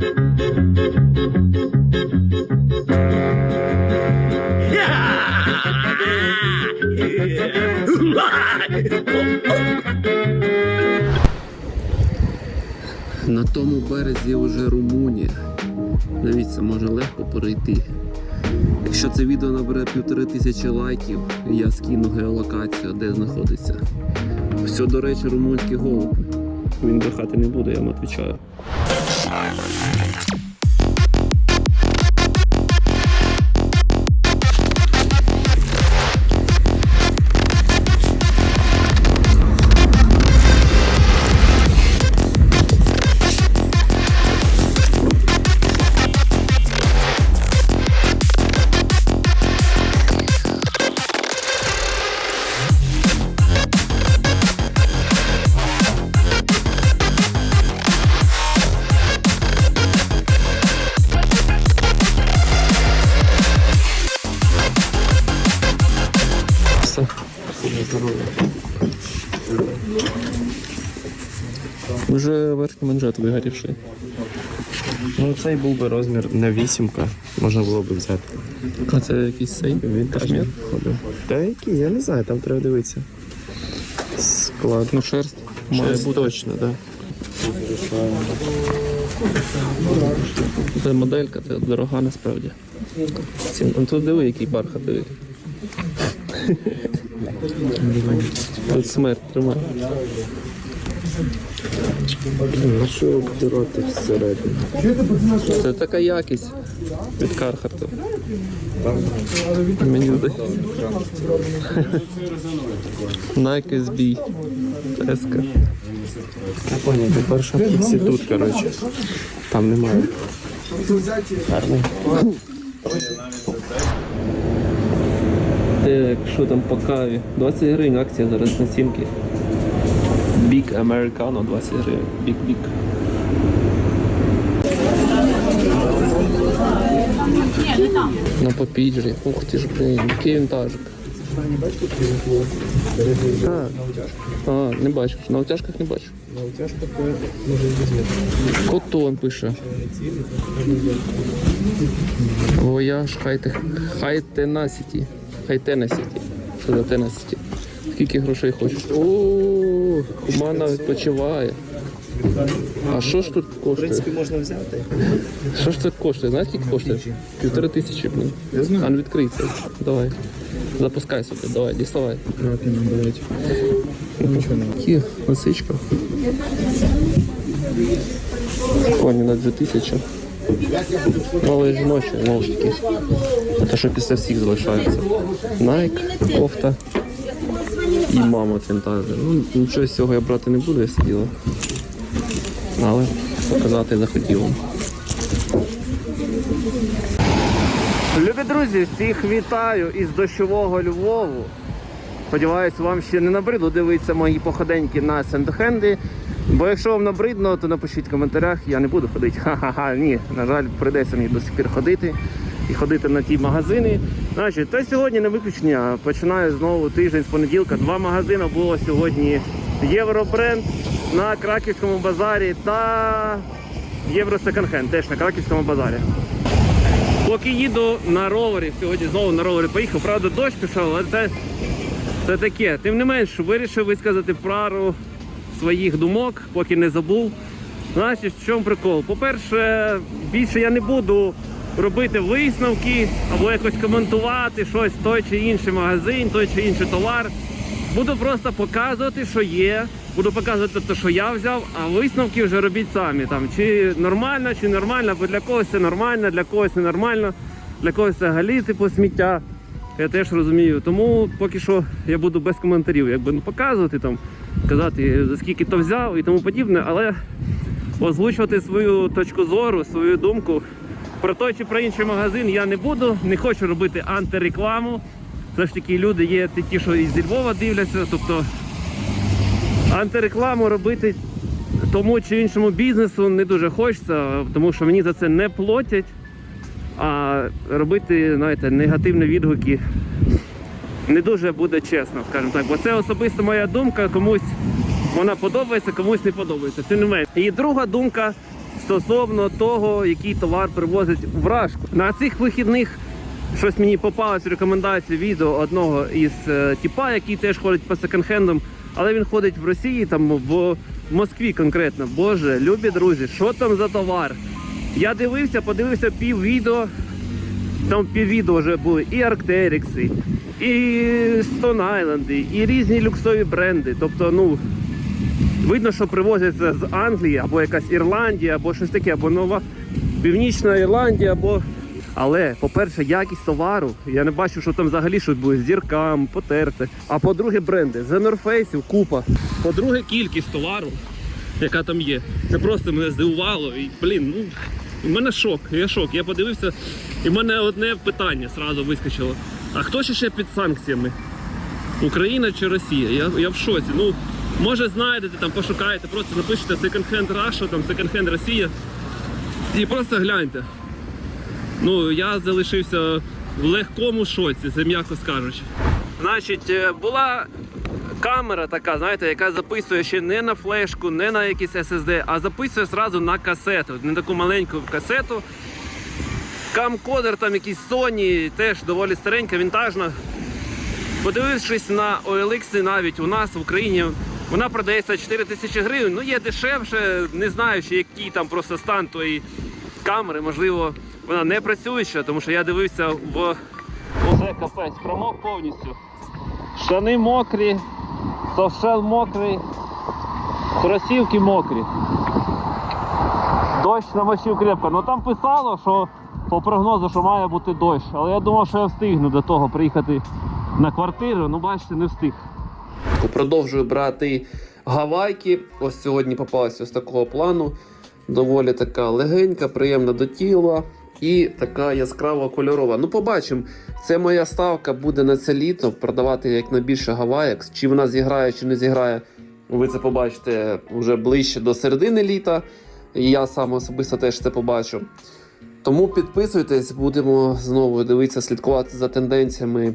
На тому березі вже Румунія. Дивіться, можна легко перейти. Якщо це відео набере півтори тисячі лайків, я скину геолокацію, де знаходиться. Все, до речі, румунський голуб. Він брехати не буде, я вам відповідаю. Yeah. Манжет вигорівший. Ну цей був би розмір не вісімка, можна було б взяти. А це якийсь цей Він кашмір? ходив. Та який, я не знаю, там треба дивитися. Склад. Ну, шерсть має бути. точно, так. Це моделька, це дорога насправді. Ну тут диви, який бархатовий. Тут смерть тримає. На що обдирати всередину? Це така якість від Кархарту. Мені здається. Nike SB. Еска. Я поняв, ти перша фіксі тут, коротше. Там немає. Гарний. Так, що там по каві? 20 гривень акція зараз на сімки. Big Americano 20 гривень. Big Big. На попіджері. Ух ти ж, блін, який вінтажик. Так. А, не бачу. На утяжках не бачу. На утяжках може візьмати. Котон пише. Вояж хайте хай тенасіті. Хай тенасіті. Що за тенасіті? Скільки грошей хочеш? О, хумана відпочиває. А що ж тут коштує? В принципі, можна взяти. Що ж це коштує? Знаєш, скільки коштує? Півтори тисячі. Я знаю. А ну відкрий. Давай. Запускай собі, давай, діставай. Дають. Які лисичка. Коні на 2000. Ну, але жіночі, знову ж таки. Те, що після всіх залишається. Найк, кофта і мама вінтажна. Ну, нічого з цього я брати не буду, я сиділа. Але показати захотів. Любі друзі, всіх вітаю із дощового Львову. Сподіваюсь, вам ще не набридло дивитися мої походеньки на сендхенди. Бо якщо вам набридно, то напишіть в коментарях, я не буду ходити. Ха-ха-ха, ні, на жаль, прийдеться мені до сих пір ходити і ходити на ті магазини. Значить, то сьогодні не виключення. Починаю знову тиждень з понеділка. Два магазини було сьогодні Євробренд на Краківському базарі та Євро Секонд-хенд теж на Краківському базарі. Поки їду на ровері, сьогодні знову на ровері поїхав. Правда, дощ пішов, але це, це таке. Тим не менш, вирішив висказати пару своїх думок, поки не забув. Значить, в чому прикол? По-перше, більше я не буду робити висновки або якось коментувати щось, той чи інший магазин, той чи інший товар. Буду просто показувати, що є. Буду показувати те, що я взяв, а висновки вже робіть самі. Там, чи нормально, чи нормально, бо для когось це нормально, для когось не нормально, для когось це галі, типу сміття. Я теж розумію. Тому поки що я буду без коментарів, якби ну, показувати там, казати, за скільки то взяв і тому подібне, але озвучувати свою точку зору, свою думку про той чи про інший магазин я не буду. Не хочу робити антирекламу. Все ж таки люди є ті, що і зі Львова дивляться. Тобто антирекламу робити тому чи іншому бізнесу не дуже хочеться, тому що мені за це не платять. А робити, знаєте, негативні відгуки не дуже буде чесно, скажімо так. Бо це особисто моя думка, комусь вона подобається, комусь не подобається. Тим не менше. І друга думка стосовно того, який товар привозить в Рашку. На цих вихідних щось мені попалось в рекомендації відео одного із е, тіпа, який теж ходить по секонд-хендам, але він ходить в Росії, там в Москві конкретно. Боже, любі друзі, що там за товар? Я дивився, подивився пів відео. Там пів відео вже були і Арктерікси, і Stone Island, і різні люксові бренди. Тобто, ну, видно, що привозяться з Англії, або якась Ірландія, або щось таке, або нова Північна Ірландія, або. Але, по-перше, якість товару. Я не бачу, що там взагалі щось буде з зіркам, потерте. А по-друге, бренди. North Face купа. По-друге, кількість товару, яка там є. Це просто мене здивувало. І, блін, ну, у мене шок. Я шок. Я подивився, і в мене одне питання зразу вискочило. А хто ще ще під санкціями? Україна чи Росія? Я, я в шоці. Ну, може знайдете там, пошукаєте, просто напишете Hand Russia, там Hand Росія. І просто гляньте. Ну, я залишився в легкому шоці, це м'яко скажучи. Значить, е, була камера така, знаєте, яка записує ще не на флешку, не на якийсь SSD, а записує зразу на касету. Не таку маленьку касету. Камкодер там якийсь Sony, теж доволі старенька, вінтажна. Подивившись на OLX, навіть у нас в Україні вона продається 4 тисячі гривень. Ну є дешевше, не знаю, ще який там просто стан тої камери. Можливо, вона не працююча, тому що я дивився в уже капець, промок повністю. Штани мокрі, совшел мокрий, кросівки мокрі. Дощ намочив крепко. Ну там писало, що по прогнозу, що має бути дощ. Але я думав, що я встигну до того приїхати на квартиру. Ну, бачите, не встиг. Продовжую брати гавайки. Ось сьогодні попалася ось такого плану. Доволі така легенька, приємна до тіла і така яскрава кольорова. Ну, побачимо. Це моя ставка буде на це літо продавати як найбільше гаваєк. Чи вона зіграє, чи не зіграє. Ви це побачите вже ближче до середини літа. І я сам особисто теж це побачу. Тому підписуйтесь, будемо знову дивитися, слідкувати за тенденціями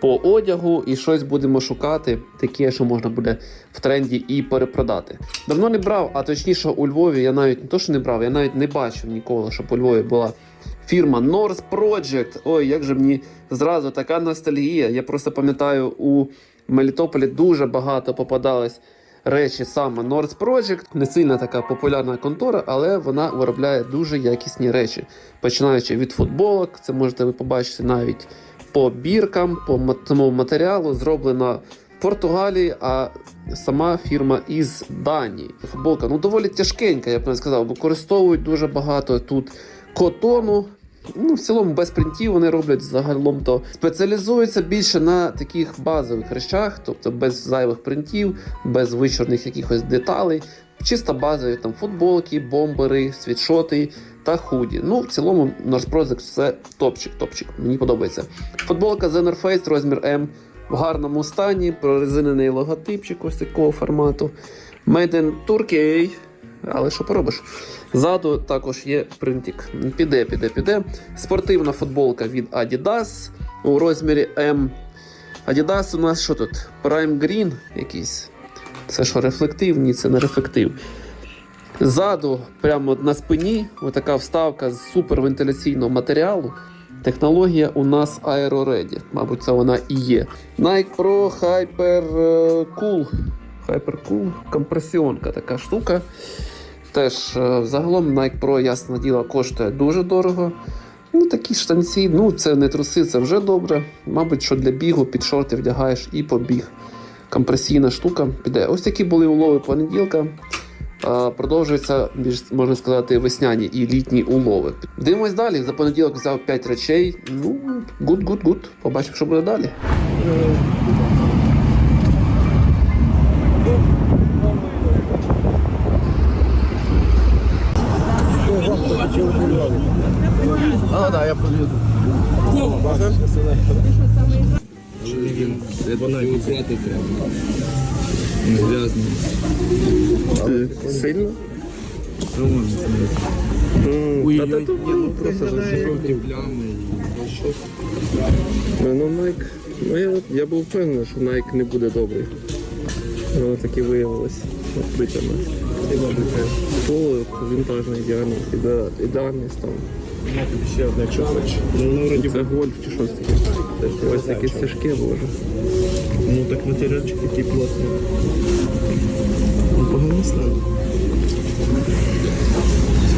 по одягу і щось будемо шукати, таке, що можна буде в тренді і перепродати. Давно не брав, а точніше у Львові я навіть не то, що не брав, я навіть не бачив ніколи, щоб у Львові була фірма North Project. Ой, як же мені зразу така ностальгія. Я просто пам'ятаю, у Мелітополі дуже багато попадалось речі саме North Project. Не сильно така популярна контора, але вона виробляє дуже якісні речі. Починаючи від футболок, це можете ви побачити навіть по біркам, по самому матеріалу, зроблена в Португалії, а сама фірма із Данії. Футболка ну доволі тяжкенька, я б не сказав. Використовують дуже багато тут котону. Ну, в цілому без принтів вони роблять загалом то спеціалізуються більше на таких базових речах, тобто без зайвих принтів, без вичорних якихось деталей. Чисто базові там футболки, бомбери, світшоти та худі. Ну, в цілому North Project це топчик, топчик. Мені подобається. Футболка North Face, розмір М в гарному стані, прорезинений логотипчик ось такого формату. Made in Turkey. Але що поробиш? Ззаду також є принтик. Піде, піде, піде. Спортивна футболка від Adidas у розмірі М. Adidas у нас що тут? Prime Green якийсь. Це що, рефлектив? Ні, це не рефлектив. Ззаду, прямо на спині, отака вставка з супервентиляційного матеріалу. Технологія у нас AeroReady. Мабуть, це вона і є. Nike Pro Hyper е, Cool. Hyper Cool компресіонка така штука. Теж е, загалом Nike Pro, ясне діло, коштує дуже дорого. Ну, такі штанці, ну це не труси, це вже добре. Мабуть, що для бігу під шорти вдягаєш і побіг. Компресійна штука піде. Ось такі були улови понеділка. Продовжуються, можна сказати, весняні і літні улови. Дивимось далі. За понеділок взяв 5 речей. Ну, гуд, гуд, гуд. Побачимо, що буде далі. А, да, я подвезу. Його брати треба. Грязно. Сильно? Що можна сказати? Та, ну просто жовті плями і що. Ну, Nike, ну я, я був впевнений, що Nike не буде добрий. Воно таки виявилось відкритими. Поло вінтажний ідеальний, іде- ідеальний стан. Ще якщо хочеш. Ну, вроді Це гольф чи щось таке. Ось такі стежки, боже. Ну так матеріальчик такий плотний. Ну, поганий стан.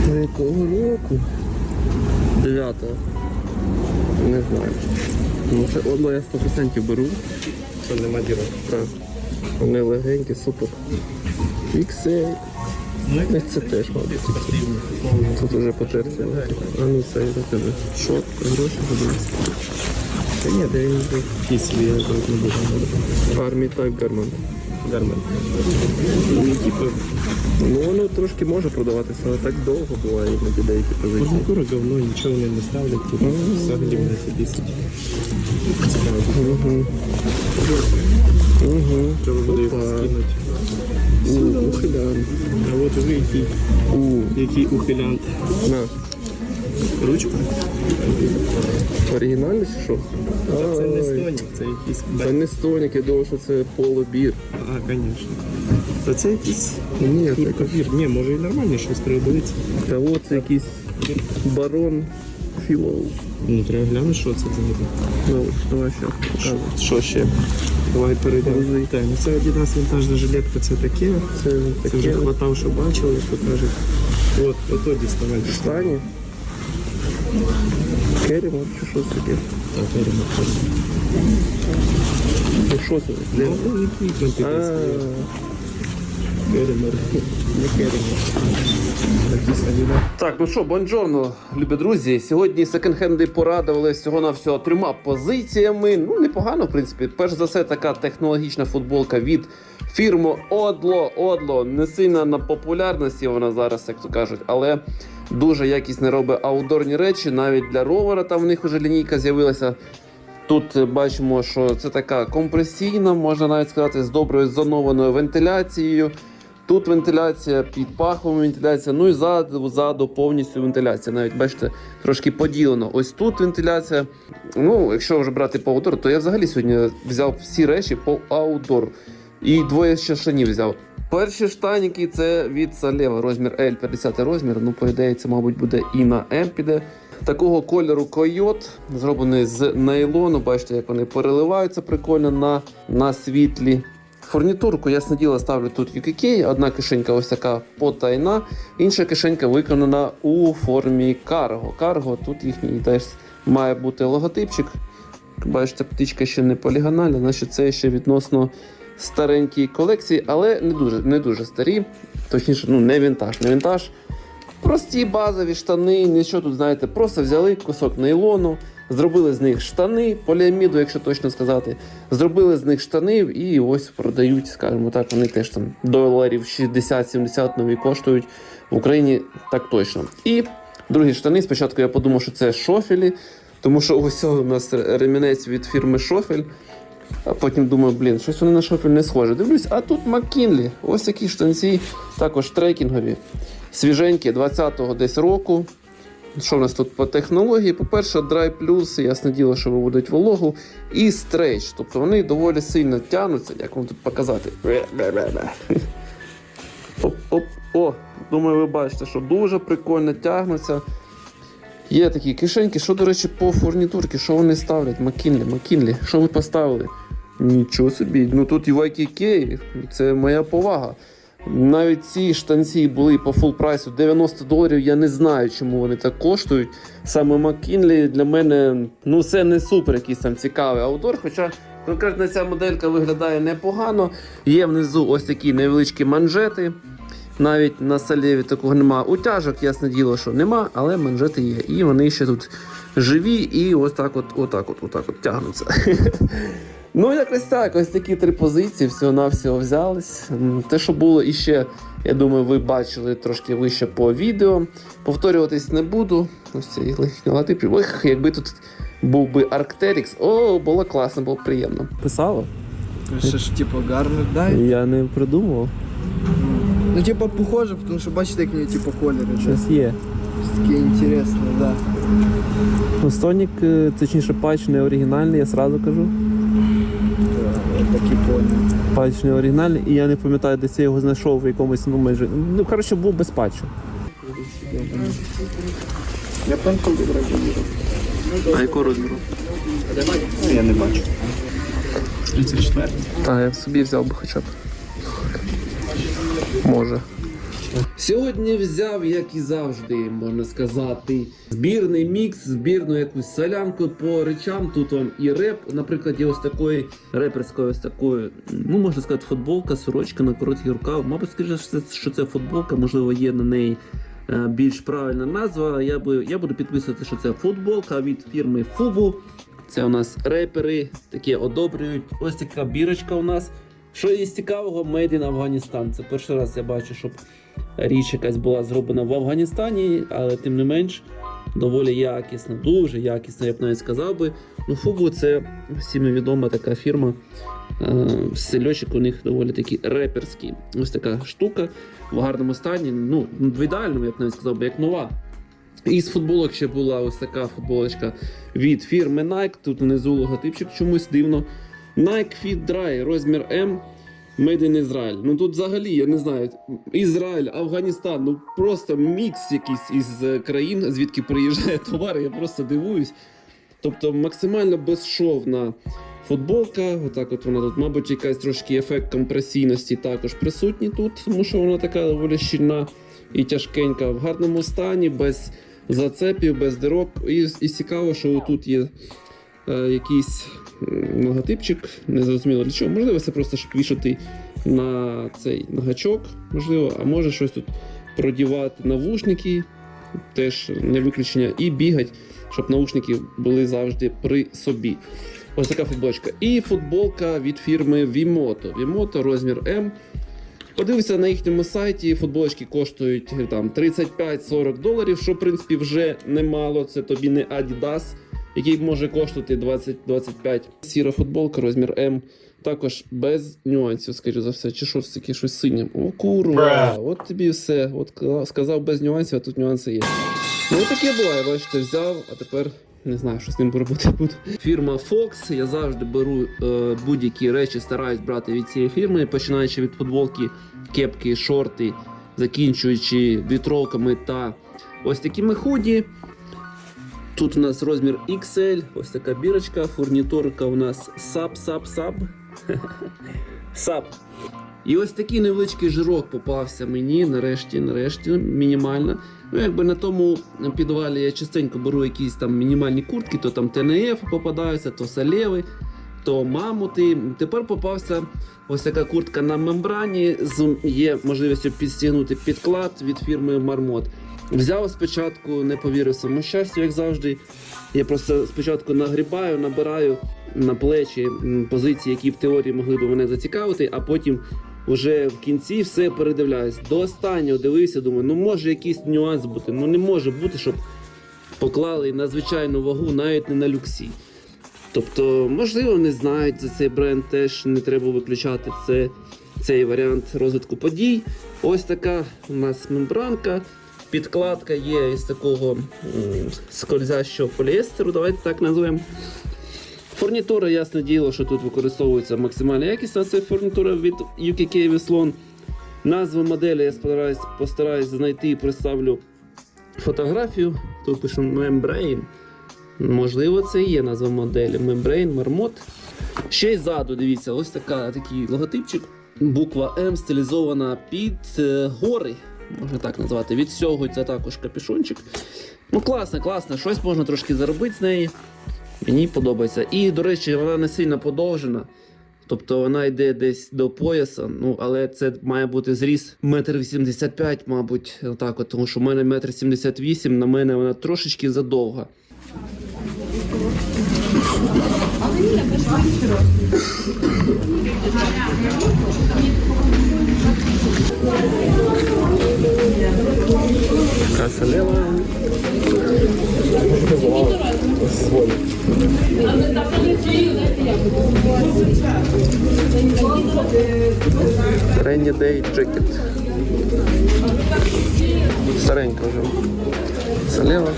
Та якого року? Дев'ятого. Не знаю. Ну це одло я 100% беру. Що нема дірок. Так. Вони легенькі, супер. Ікси. Ну, Це теж, мабуть. Тут уже потерся. А ну це я тебе. Шот, гроші подивись. Та ні, де він якийсь собі я тут не буду. Армій так гарман. Гармен. Ну, типу, Ну воно трошки може продаватися, але так довго буває іноді деякі позиції. фурнітура говно, нічого вони не ставлять, типу, взагалі мене собі Угу. Угу. Треба буде їх скинути. У, ухилян. А от ви який, У, який ухилянт. на. Ручку? Оригінальний чи що? Та це не стонік, це якийсь Це не стонік, я думав, що це полубір. А, звісно. Та це якийсь Ні, так. турковір. Ні, може і нормально щось треба. Та от це якийсь барон Філоу. Ну, треба глянути, що це взагалі. Ну, давай ще покажу. Що ще? Давай перейдемо. Так, ну це Adidas вінтажна жилетка, це таке. Це Це вже хватав, що бачили, як то кажуть. От, ото діставайте. стані. Керімо чи що таке? Так, беремо. Ну що це? Ну, не квітнути А. Так, ну що, бонджорно, любі друзі. Сьогодні секонд-хенди порадували всього на всього трьома позиціями. Ну, непогано, в принципі. Перш за все, така технологічна футболка від фірми Одло. Одло не сильно на популярності вона зараз, як то кажуть, але дуже якісно робить аутдорні речі. Навіть для ровера там в них вже лінійка з'явилася. Тут бачимо, що це така компресійна, можна навіть сказати, з доброю зонованою вентиляцією. Тут вентиляція, під пахом вентиляція, ну і ззаду, ззаду повністю вентиляція. Навіть бачите, трошки поділено. Ось тут вентиляція. Ну, якщо вже брати по аутдор, то я взагалі сьогодні взяв всі речі по аутдор. І двоє ще штанів взяв. Перші штаніки це від Салева, розмір L, 50 розмір. Ну, по ідеї, це, мабуть, буде і на М піде. Такого кольору койот, зроблений з нейлону. Бачите, як вони переливаються прикольно на, на світлі. Фурнітурку, ясне діло, ставлю тут UKK. Одна кишенька ось така потайна, інша кишенька виконана у формі карго. Карго, тут їхній теж має бути логотипчик. Бачите, птичка ще не полігональна, значить це ще відносно старенькій колекції, але не дуже, не дуже старі. Точніше, ну не вінтаж, не вінтаж. Прості базові штани, нічого тут, знаєте, просто взяли кусок нейлону, зробили з них штани, поліаміду, якщо точно сказати. Зробили з них штанів і ось продають, скажімо так, вони теж там доларів 60-70 нові коштують в Україні так точно. І другі штани. Спочатку я подумав, що це шофелі, тому що ось у нас ремінець від фірми Шофель. А потім думаю, блін, щось вони на шофель не схоже. Дивлюсь, а тут Маккінлі. Ось такі штанці, також трекінгові. Свіженькі 20-го десь року. Що в нас тут по технології? По-перше, Dry Plus, ясне діло, що виводить вологу, і Stretch. Тобто вони доволі сильно тягнуться, як вам тут показати. Оп-оп, о, думаю, ви бачите, що дуже прикольно тягнуться. Є такі кишеньки, що, до речі, по фурнітурці, що вони ставлять? Макінлі, Макінлі, що ви поставили? Нічого собі, ну тут і YKK, це моя повага. Навіть ці штанці були по фул прайсу 90 доларів. Я не знаю, чому вони так коштують. Саме Маккінлі для мене ну це не супер якийсь там цікавий аутдор. Хоча конкретно ця моделька виглядає непогано. Є внизу ось такі невеличкі манжети. Навіть на салєві такого нема. Утяжок, ясне діло, що нема, але манжети є. І вони ще тут живі і ось так от, отак от, отак от тягнуться. Ну, якось так, ось такі три позиції, всього-навсього взялись. Те, що було іще, я думаю, ви бачили трошки вище по відео. Повторюватись не буду. Ось цей легкий логотип. Ох, якби тут був би Arcteryx, о, було класно, було приємно. Писало? Ще ж типу гармер, да? Я не придумав. Ну типа похоже, потому що бачите, як в нього типу кольори. Да? є. Таке інтересне, да. Ну, Стонік, точніше, патч не оригінальний, я сразу кажу. Да. Такі понял. Патч не оригінальний, і я не пам'ятаю, де я його знайшов в якомусь ну майже. Ну, коротше, був без патчу. Я пенком вибрав. А якого розміру? Я не бачу. 34. Так, я б собі взяв би хоча б. Може. Сьогодні взяв, як і завжди, можна сказати, збірний мікс, збірну якусь солянку по речам. Тут вам і реп, наприклад, є ось такої реперської, ось такої, ну можна сказати, футболка, сорочка на короткий рукав. Мабуть, скажу, що це, футболка, можливо, є на неї е, більш правильна назва. Я би я буду підписувати, що це футболка від фірми Фубу. Це у нас репери, такі одобрюють. Ось така бірочка у нас. Що є цікавого, Made in Афганістан. Це перший раз я бачу, щоб річ якась була зроблена в Афганістані, але тим не менш доволі якісна, дуже якісна, я б навіть сказав би. Ну, Фубу це всім відома така фірма. Е, Стильочок у них доволі такий реперський. Ось така штука в гарному стані. Ну, в ідеальному, я б навіть сказав, би, як нова. Із футболок ще була ось така футболочка від фірми Nike. Тут внизу логотипчик чомусь дивно. Nike Fit Dry, розмір M. Made in Israel. Ну тут взагалі, я не знаю, Ізраїль, Афганістан, ну просто мікс якийсь із е, країн, звідки приїжджає товар, я просто дивуюсь. Тобто максимально безшовна футболка. Отак от вона тут, мабуть, якась трошки ефект компресійності також присутній тут, тому що вона така доволі щільна і тяжкенька в гарному стані, без зацепів, без дирок. І, і цікаво, що тут є е, якийсь м, логотипчик, не зрозуміло для чого. Можливо, це просто щоб вішати на цей на гачок, можливо, а може щось тут продівати навушники, теж не виключення, і бігать, щоб наушники були завжди при собі. Ось така футболочка. І футболка від фірми Vimoto. Vimoto розмір М. Подивився на їхньому сайті, футболочки коштують е, там 35-40 доларів, що в принципі вже немало. Це тобі не Adidas, який може коштувати 20-25. Сіра футболка, розмір М. Також без нюансів, скажу за все. Чи щось таке щось синє. О, курва! От тобі все. От сказав без нюансів, а тут нюанси є. Ну таке буває, бачите, взяв, а тепер не знаю, що з ним робити буду. Фірма Fox. Я завжди беру е, будь-які речі, стараюсь брати від цієї фірми, починаючи від футболки, кепки, шорти, закінчуючи вітровками та ось такими худі. Тут у нас розмір XL, ось така бірочка, фурнітурка у нас SAP. SAP. І ось такий невеличкий жирок попався мені, нарешті, нарешті, мінімально. Ну, якби на тому підвалі я частенько беру якісь там мінімальні куртки, то там ТНФ попадаються, то салєви, то мамути. Тепер попався ось така куртка на мембрані, з є можливістю підстігнути підклад від фірми Мармот. Взяв спочатку, не повірив своєму щастю, як завжди. Я просто спочатку нагрібаю, набираю на плечі позиції, які в теорії могли б мене зацікавити, а потім Уже в кінці все передивляюсь. До останнього дивився, думаю, ну може якийсь нюанс бути. Ну не може бути, щоб поклали надзвичайну вагу навіть не на люксі. Тобто, можливо, не знають за цей бренд, теж не треба виключати це, цей варіант розвитку подій. Ось така у нас мембранка. Підкладка є із такого скользящого поліестеру, давайте так назвемо. Фурнітура, ясне діло, що тут використовується максимальна якість, а це фурнітура від UKK Веслон. Назву моделі я постараюсь, постараюсь знайти і представлю фотографію. Тут пишемо Membrane. Можливо, це і є назва моделі. Membrane, Marmot. Ще й ззаду, дивіться, ось така, такий логотипчик. Буква М стилізована під е, гори. Можна так назвати. Від цього це також капюшончик. Ну, класно, класно. Щось можна трошки заробити з неї. Мені подобається. І, до речі, вона не сильно подовжена. Тобто вона йде десь до пояса, ну але це має бути зріс 1,85 м, мабуть, отак от, тому що в мене 1,78 м, на мене вона трошечки задовга. Каса лева. Rainy Day Jacket. Старенька вже. Салева.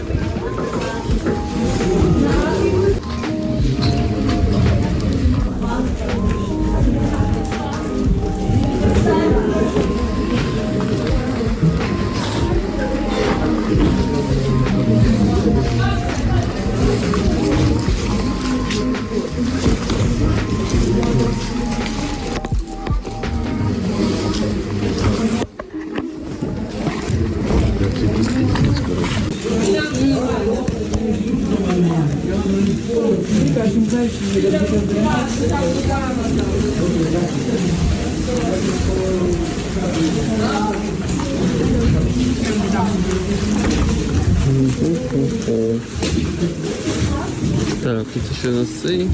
Так, тут ще у нас цей.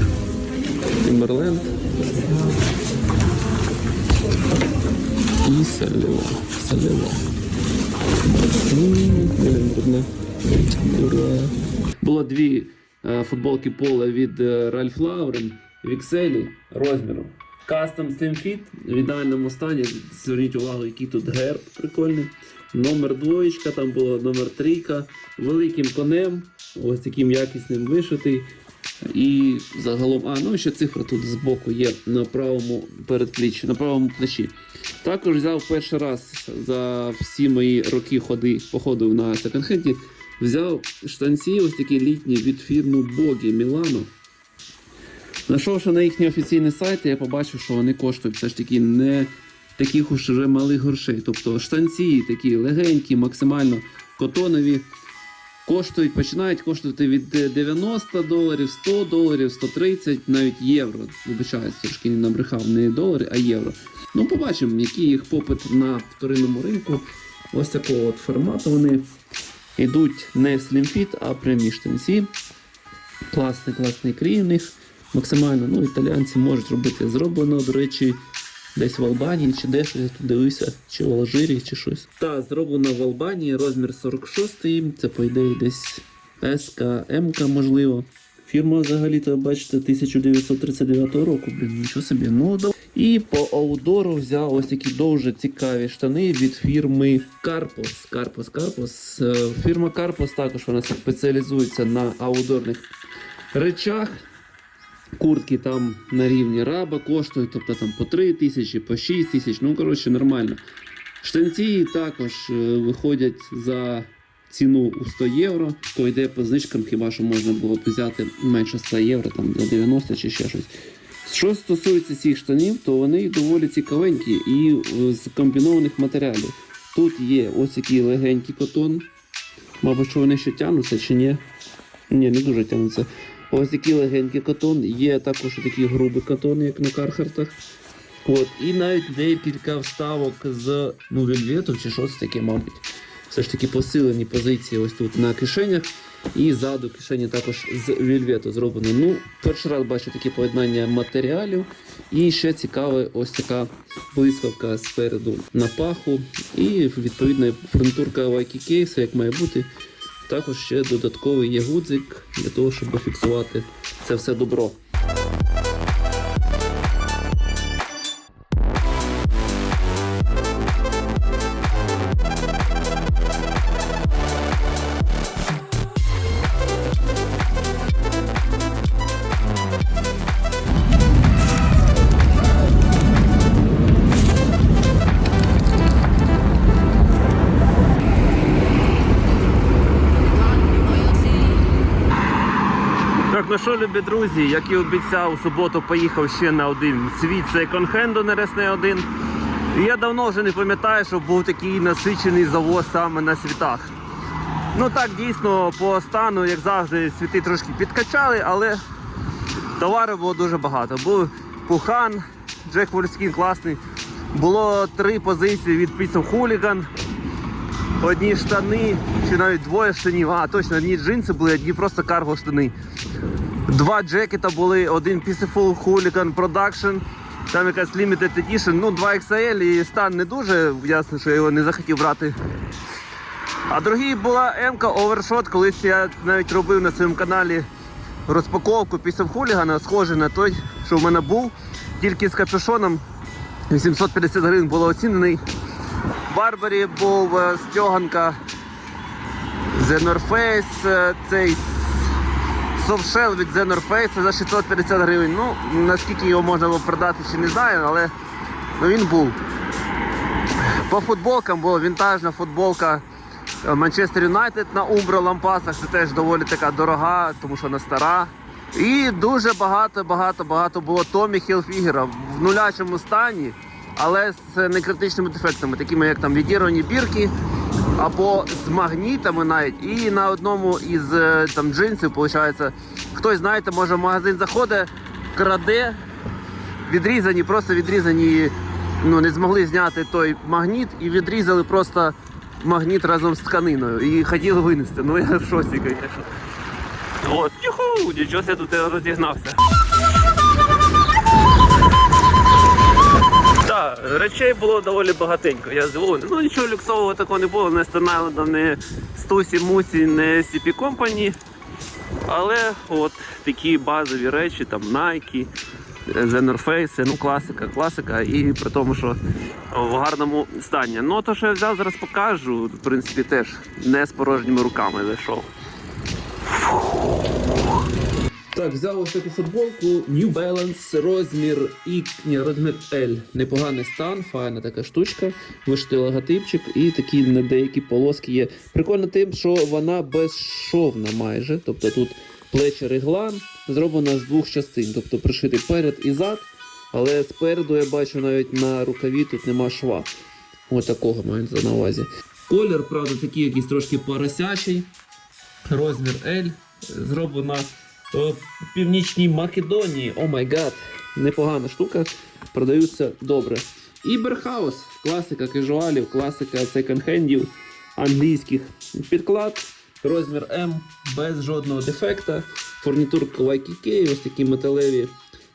Тімберленд. І. Салева. М, Блін, брудне. Було дві футболки пола від е, Ralph Lauren в XL розміру. Custom Slim Fit в ідеальному стані. Зверніть увагу, який тут герб прикольний. Номер двоєчка, там було номер трійка, великим конем, ось таким якісним вишитий. І загалом, а ну ще цифра тут збоку є на правому передпліччі, на правому плечі. Також взяв перший раз за всі мої роки ходи, походу на секонд-хенді, взяв штанці ось такі літні від фірми Богі Мілано. Знайшовши на їхній офіційний сайт, я побачив, що вони коштують все ж таки не таких уж вже малих грошей. Тобто штанці такі легенькі, максимально котонові. Коштують, починають коштувати від е, 90 доларів, 100 доларів, 130, навіть євро. Вибачаюсь, трошки не набрехав не долари, а євро. Ну, побачимо, який їх попит на вторинному ринку. Ось такого от формату вони йдуть не Fit, а прямі штанці. Класний, класний крій у них. Максимально, ну, італіянці можуть робити зроблено, до речі, десь в Албанії чи десь я тут дивився, чи в Алжирі, чи щось. Та, зроблено в Албанії, розмір 46 це по ідеї десь СК, можливо. Фірма взагалі-то, бачите, 1939 року, блін, нічого собі. Ну. І по аудору взяв ось такі дуже цікаві штани від фірми Карпос. Карпос, Карпос. Фірма Карпос також вона спеціалізується на аудорних речах. Куртки там на рівні раба коштують, тобто там по 3 тисячі, по 6 тисяч, ну коротше нормально. Штанці також е, виходять за ціну у 100 євро, то йде по знижкам, хіба що можна було б взяти менше 100 євро, там за 90 чи ще щось. Що стосується цих штанів, то вони доволі цікавенькі і е, з комбінованих матеріалів. Тут є ось такий легенький котон. Мабуть, що вони ще тягнуться чи ні? Ні, не дуже тягнуться. Ось такий легенький катон, є також такий грубий катон, як на кархартах. От, і навіть декілька вставок з ну, вельвету чи щось таке, мабуть. Все ж таки посилені позиції ось тут на кишенях. І ззаду кишені також з вільвету зроблено. Ну, перший раз бачу таке поєднання матеріалів. І ще цікава ось така блискавка спереду на паху. І відповідна фронтурка вайкі кейсу, як має бути. Також ще додатковий є гудзик для того, щоб фіксувати це все добро. Друзі, як і обіцяв, у суботу поїхав ще на один світ секонд-хенду на 1. І я давно вже не пам'ятаю, що був такий насичений завоз саме на світах. Ну так, дійсно, по стану, як завжди, світи трошки підкачали, але товару було дуже багато. Був Пухан, Джек Вольскін класний. Було три позиції від of Hooligan. Одні штани, чи навіть двоє штанів, а точно одні джинси були, одні просто карго штани. Два джекета були, один Peaceful Hooligan Production, там якась Limited Edition, ну 2 XL і стан не дуже, ясно, що я його не захотів брати. А другий була МК Overshot, колись я навіть робив на своєму каналі розпаковку Peace of Hooligan, схожий на той, що в мене був, тільки з капюшоном. 850 гривень було оцінений. Барбарі був е, стяганка The North Face, цей софтшел від The North Face за 650 гривень. Ну, наскільки його можна було продати, ще не знаю, але ну, він був. По футболкам була вінтажна футболка Манчестер Юнайтед на Umbro лампасах. Це теж доволі така дорога, тому що вона стара. І дуже багато, багато, багато було Томі Хілфігера в нулячому стані, але з некритичними дефектами, такими як там відірвані бірки, або з магнітами навіть. І на одному із е, там джинсів, виходить, хтось, знаєте, може в магазин заходить, краде, відрізані, просто відрізані, ну не змогли зняти той магніт і відрізали просто магніт разом з тканиною. І хотіли винести. Ну я в шоці, звісно. От, юху, нічого я тут розігнався. Так, речей було доволі багатенько. Я здивований. Ну нічого люксового такого не було, не Stone не Стусі, Мусі, не CP Company. Але от такі базові речі, там Nike, The North Face, ну класика, класика, і при тому, що в гарному стані. Ну то, що я взяв, зараз покажу. В принципі, теж не з порожніми руками зайшов. Так, взяв ось таку футболку New Balance, розмір І, розмір L. Непоганий стан, файна така штучка. Вишитий логотипчик і такі на деякі полоски є. Прикольно тим, що вона безшовна майже. Тобто тут плечі реглан зроблена з двох частин, тобто пришитий перед і зад. Але спереду я бачу навіть на рукаві тут нема шва. Ось такого мається на увазі. Колір, правда, такий якийсь трошки поросячий. Розмір L. Зроблена в Північній Македонії. О май гад. Непогана штука. Продаються добре. І Берхаус. Класика кежуалів, класика секонд-хендів англійських. Підклад, розмір М, без жодного дефекта. Фурнітурка YKK, ось такі металеві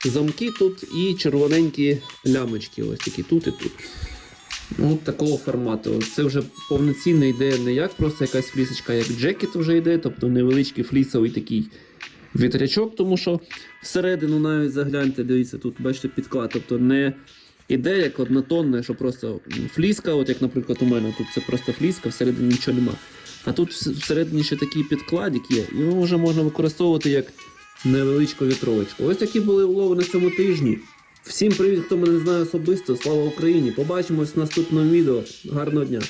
замки тут і червоненькі лямочки. Ось такі тут і тут. Ну, такого формату. Це вже повноцінно йде не як просто якась флісочка, як джекет вже йде, тобто невеличкий флісовий такий вітрячок, тому що всередину навіть загляньте, дивіться, тут бачите підклад. Тобто не іде як однотонне, що просто фліска, от як, наприклад, у мене тут це просто фліска, всередині нічого нема. А тут всередині ще такий підкладик є, і його вже можна використовувати як невеличку вітровочку. Ось такі були улови на цьому тижні. Всім привіт, хто мене знає особисто. Слава Україні! Побачимось в наступному відео. Гарного дня!